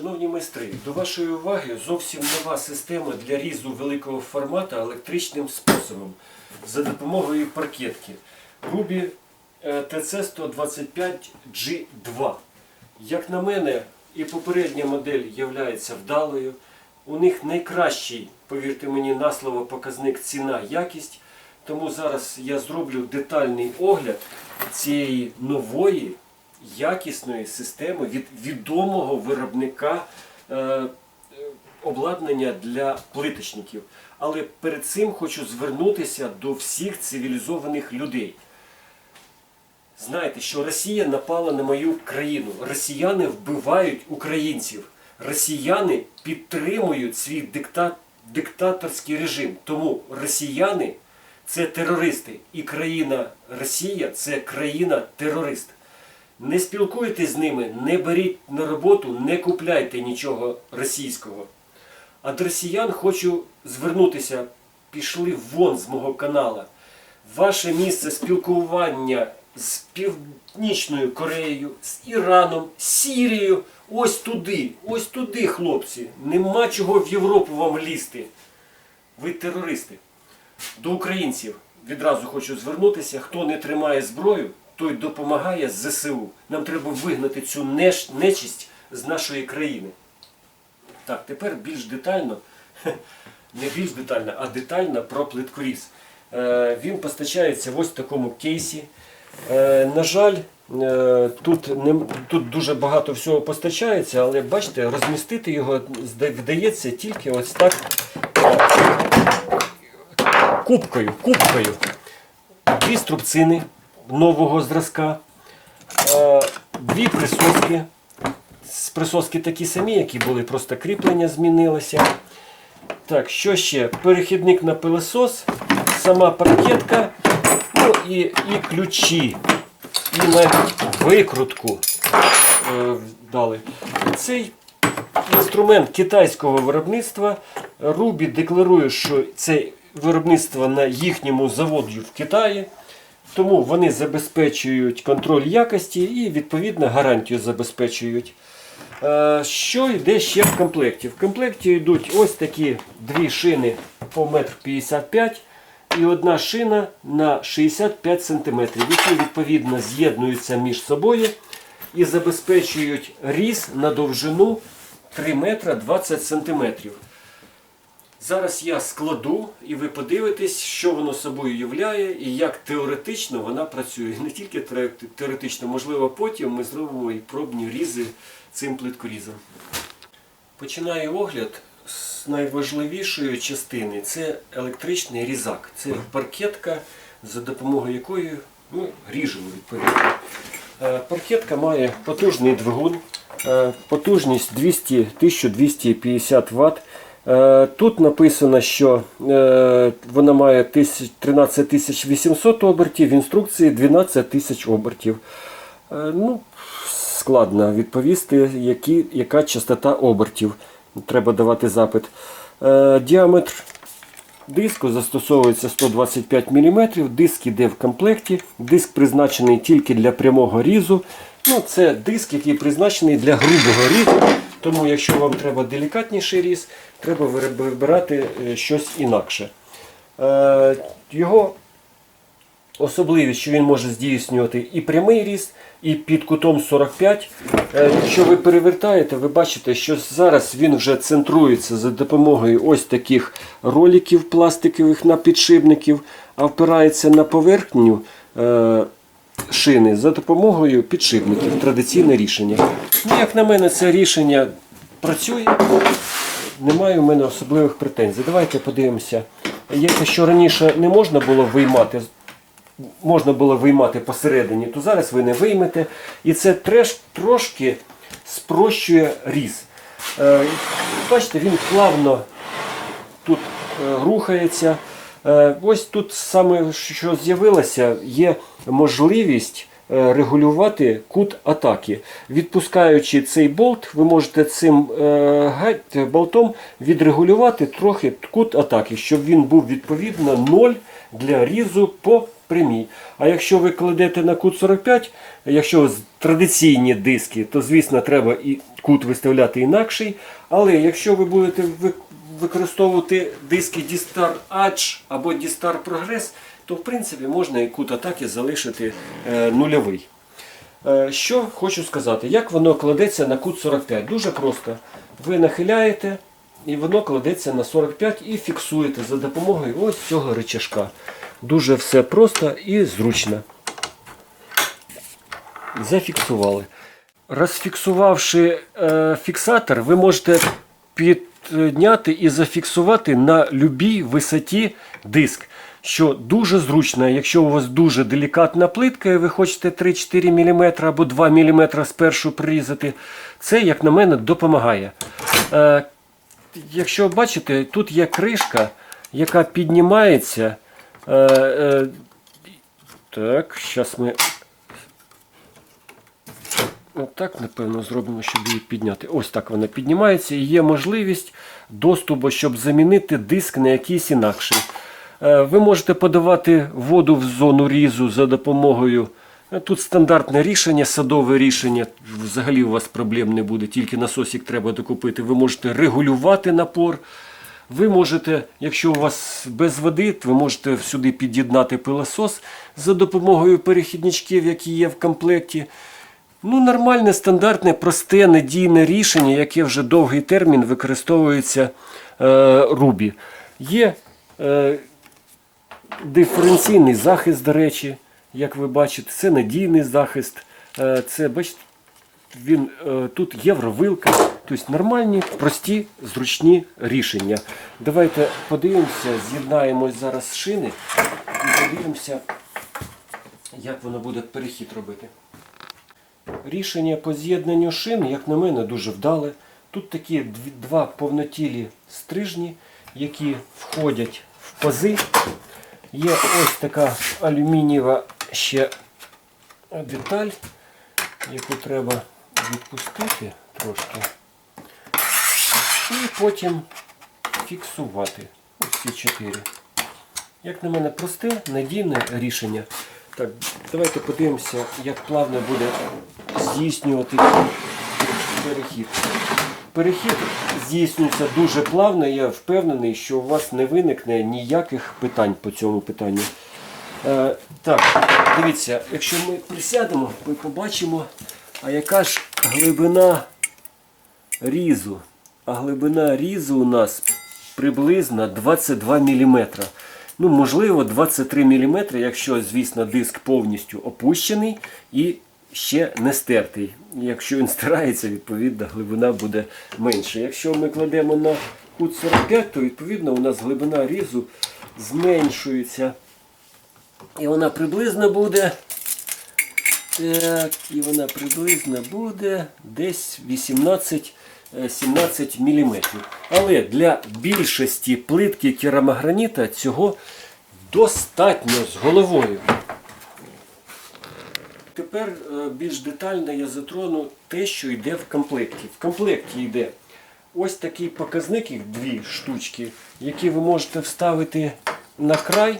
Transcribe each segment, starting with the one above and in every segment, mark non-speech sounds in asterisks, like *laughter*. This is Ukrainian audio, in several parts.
Шановні майстри, до вашої уваги зовсім нова система для різу великого формату електричним способом за допомогою паркетки Ruby TC125G2. Як на мене, і попередня модель є вдалою. У них найкращий, повірте мені, на слово показник ціна якість. Тому зараз я зроблю детальний огляд цієї нової якісної системи від відомого виробника е, обладнання для плиточників. Але перед цим хочу звернутися до всіх цивілізованих людей. Знаєте, що Росія напала на мою країну. Росіяни вбивають українців. Росіяни підтримують свій дикта... диктаторський режим. Тому росіяни це терористи. І країна Росія це країна-терорист. Не спілкуйтесь з ними, не беріть на роботу, не купляйте нічого російського. А до росіян хочу звернутися, пішли вон з мого канала. Ваше місце спілкування з Північною Кореєю, з Іраном, з Сірією. Ось туди, ось туди, хлопці. Нема чого в Європу вам лізти. Ви терористи. До українців відразу хочу звернутися. Хто не тримає зброю, той допомагає ЗСУ. Нам треба вигнати цю нечисть з нашої країни. Так, тепер більш детально, *laughs* не більш детально, а детально про плиткоріз. Е, Він постачається в ось такому кейсі. Е, На жаль, е, тут, не, тут дуже багато всього постачається, але бачите, розмістити його вдається тільки ось так кубкою. кубкою. Дві струбцини нового зразка, е, дві присоски. Присоски такі самі, які були, просто кріплення змінилося. Так, що ще? Перехідник на пилосос, сама паркетка, ну і, і ключі, і навіть викрутку е, дали. Цей інструмент китайського виробництва. Рубі декларує, що це виробництво на їхньому заводі в Китаї. Тому вони забезпечують контроль якості і відповідно гарантію забезпечують. Е, Що йде ще в комплекті? В комплекті йдуть ось такі дві шини по 1,55 м і одна шина на 65 см, які відповідно з'єднуються між собою і забезпечують різ на довжину 3 метра 20 см. Зараз я складу і ви подивитесь, що воно собою являє і як теоретично вона працює. Не тільки теоретично, можливо, потім ми зробимо і пробні різи цим плиткорізом. Починаю огляд з найважливішої частини це електричний різак. Це паркетка, за допомогою якої ми ріжемо відповідно. Е, Паркетка має потужний двигун, е, потужність 200 1250 Вт. Е, Тут написано, що е, вона має 1000 13 800 обертів, в інструкції 12 тисяч обертів. Е, Ну, складно відповісти, які, яка частота обертів. Треба давати запит. Діаметр диску застосовується 125 мм. Диск іде в комплекті. Диск призначений тільки для прямого різу. Ну, Це диск, який призначений для грубого різу. Тому, якщо вам треба делікатніший різ, треба вибирати е, щось інакше. Е, Його особливість, що він може здійснювати і прямий ріст, і під кутом 45. Е, Якщо ви перевертаєте, ви бачите, що зараз він вже центрується за допомогою ось таких роликів пластикових на підшипників, а впирається на поверхню шини за допомогою підшипників. Традиційне рішення. Ну, як на мене, це рішення працює. Немає у мене особливих претензій. Давайте подивимося. Якщо раніше не можна було виймати можна було виймати посередині, то зараз ви не виймете. І це треш, трошки спрощує різ. Е, бачите, він плавно тут е, рухається. Е, ось тут саме, що з'явилося, є можливість е, регулювати кут атаки. Відпускаючи цей болт, ви можете цим е, болтом відрегулювати трохи кут атаки, щоб він був відповідно 0 для різу по прямій. А якщо ви кладете на кут 45, якщо традиційні диски, то звісно треба і кут виставляти інакший. Але якщо ви будете ви- використовувати диски D-Star Edge або D-Star Progress, то в принципі можна і кут атаки залишити е, нульовий. Е, Що хочу сказати, як воно кладеться на кут 45? Дуже просто. Ви нахиляєте і воно кладеться на 45 і фіксуєте за допомогою ось цього рычажка. Дуже все просто і зручно. Зафіксували. Розфіксувавши е, фіксатор, ви можете підняти і зафіксувати на любій висоті диск. Що дуже зручно, якщо у вас дуже делікатна плитка, і ви хочете 3-4 мм або 2 мм спершу прирізати, це, як на мене, допомагає. Е, якщо бачите, тут є кришка, яка піднімається. Е, е, так, зараз ми Отак, напевно, зробимо, щоб її підняти. Ось так вона піднімається і є можливість доступу, щоб замінити диск на якийсь інакший. Е, Ви можете подавати воду в зону різу за допомогою. е, Тут стандартне рішення, садове рішення. Взагалі у вас проблем не буде, тільки насосик треба докупити. Ви можете регулювати напор. Ви можете, якщо у вас без води, ви можете сюди під'єднати пилосос за допомогою перехідничків, які є в комплекті. Ну, нормальне, стандартне, просте, надійне рішення, яке вже довгий термін використовується е, Ruby. Є е, диференційний захист, до речі, як ви бачите, це надійний захист. Е, це, бачите, він, е, тут євровилка. Тобто нормальні, прості, зручні рішення. Давайте подивимося, з'єднаємось зараз шини і подивимося, як воно буде перехід робити. Рішення по з'єднанню шин, як на мене, дуже вдале. Тут такі два повнотілі стрижні, які входять в пази. Є ось така алюмінієва ще деталь, яку треба відпустити трошки. І потім фіксувати. Ось ці чотири. Як на мене, просте, надійне рішення. Так, давайте подивимося, як плавно буде здійснювати перехід. Перехід здійснюється дуже плавно, я впевнений, що у вас не виникне ніяких питань по цьому питанню. Е, так, дивіться, якщо ми присядемо, ми побачимо, а яка ж глибина різу. А глибина різу у нас приблизно 22 мм. Ну, можливо, 23 мм, якщо, звісно, диск повністю опущений і ще не стертий. Якщо він стирається, відповідно, глибина буде менше. Якщо ми кладемо на кут 45, то відповідно у нас глибина різу зменшується. І вона приблизно буде. Так, і вона приблизно буде десь 18 е, 17 мм. Але для більшості плитки керамограніта цього достатньо з головою. Тепер е, більш детально я затрону те, що йде в комплекті. В комплекті йде ось такий показник, їх дві штучки, які ви можете вставити на край.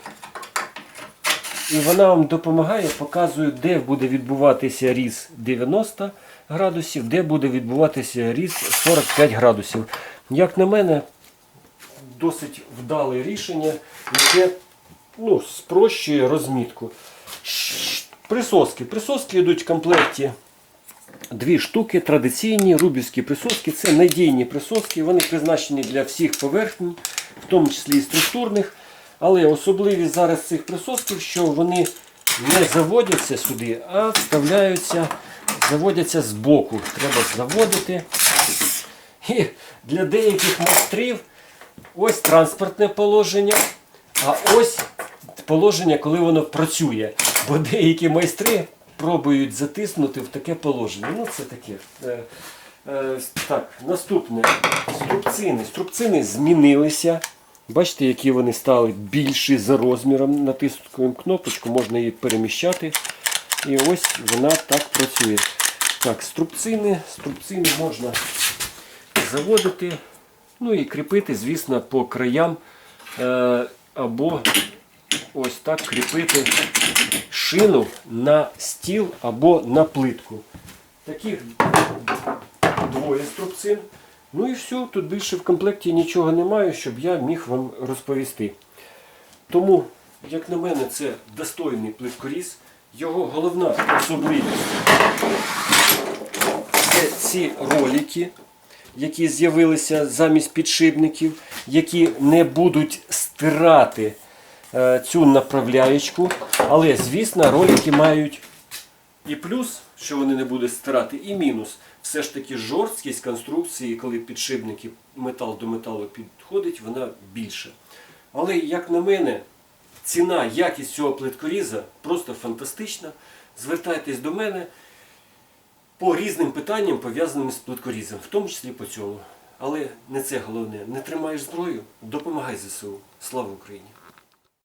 І вона вам допомагає, показує, де буде відбуватися різ 90 градусів, де буде відбуватися різ 45 градусів. Як на мене, досить вдале рішення, яке ну, спрощує розмітку. Присоски. Присоски йдуть в комплекті дві штуки, традиційні рубівські присоски. Це надійні присоски, вони призначені для всіх поверхень, в тому числі і структурних. Але особливість зараз цих присосків, що вони не заводяться сюди, а вставляються, заводяться з боку. Треба заводити. І для деяких майстрів ось транспортне положення, а ось положення, коли воно працює. Бо деякі майстри пробують затиснути в таке положення. Ну, це таке. Е, е, так, наступне. Струбцини. Струбцини змінилися. Бачите, які вони стали більші за розміром. Натискуємо кнопочку, можна її переміщати. І ось вона так працює. Так, струбцини. Струбцини можна заводити. Ну і кріпити, звісно, по краям е, або ось так кріпити шину на стіл або на плитку. Таких двоє струбцин. Ну і все, тут більше в комплекті нічого немає, щоб я міг вам розповісти. Тому, як на мене, це достойний плиткоріз. Його головна особливість ці ролики, які з'явилися замість підшипників, які не будуть стирати е, цю направляючку. Але, звісно, ролики мають і плюс, що вони не будуть стирати, і мінус. Все ж таки жорсткість конструкції, коли підшипники метал до металу підходить, вона більша. Але, як на мене, ціна, якість цього плиткоріза просто фантастична. Звертайтесь до мене по різним питанням, пов'язаним з плиткорізом, в тому числі по цьому. Але не це головне. Не тримаєш зброю, допомагай ЗСУ. Слава Україні!